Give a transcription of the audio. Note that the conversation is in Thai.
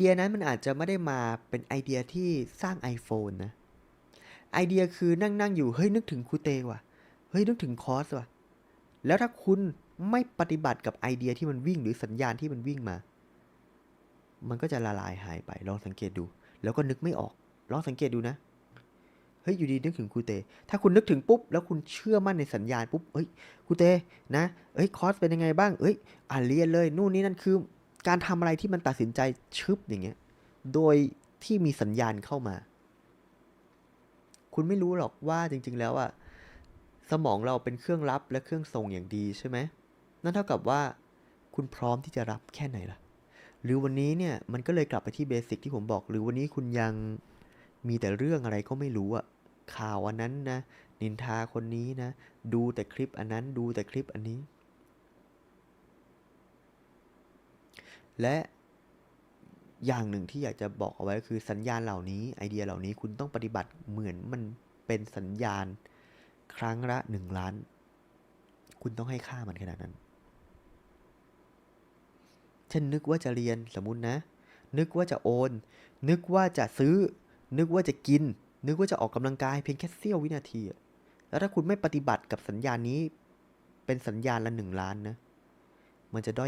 เดียนั้นมันอาจจะไม่ได้มาเป็นไอเดียที่สร้าง iPhone นะ ไอเดียคือนั่งนั่งอยู่ เฮ้ย นึกถึงคูเตว่ะ เฮ้ย นึกถึงคอร์สว่ะ แล้วถ้าคุณไม่ปฏิบัติกับไอเดียที่มันวิ่งหรือสัญญาณที่มันวิ่งมา มันก็จะละลายหายไป ลองสังเกตดู แล้วก็นึกไม่ออก ลองสังเกตดูนะ เฮ้ย อยู่ดีนึกถึงคูเต ถ้าคุณนึกถึงปุ๊บ แล้วคุณเชื่อมั่นในสัญญาณปุ๊บ เฮ้ยคูเต นะเอ้ย คอร์สเป็นยังไงบ้างเอ้ย อ่านเรียนเลย นู่นนี่นั่นคือ การทำอะไรที่มันตัดสินใจชึบอย่างเงี้ย โดยที่มีสัญญาณเข้ามา คุณไม่รู้หรอกว่าจริง ๆ แล้วอะสมองเราเป็นเครื่องรับและเครื่องส่งอย่างดีใช่ไหม นั่นเท่ากับว่าคุณพร้อมที่จะรับแค่ไหนล่ะ หรือวันนี้เนี่ยมันก็เลยกลับไปที่เบสิกที่ผมบอก หรือวันนี้คุณยังมีแต่เรื่องอะไรก็ไม่รู้อะข่าวอันนั้นนะ นินทาคนนี้นะ ดูแต่คลิปอันนั้น ดูแต่คลิปอันนี้ และอย่างหนึ่งที่อยากจะบอกเอาไว้ก็คือสัญญาณเหล่านี้ไอเดียเหล่านี้คุณต้องปฏิบัติเหมือนมันเป็นสัญญาณครั้งละหนึ่งล้าน คุณต้องให้ค่ามันขนาดนั้นเช่นนึกว่าจะเรียนสมมุตินะ นึกว่าจะโอน นึกว่าจะซื้อ นึกว่าจะกิน นึกว่าจะออกกำลังกายเพียงแค่เสี้ยววินาที แล้วถ้าคุณไม่ปฏิบัติกับสัญญาณนี้ เป็นสัญญาณละหนึ่งล้านนะ มันจะด้อย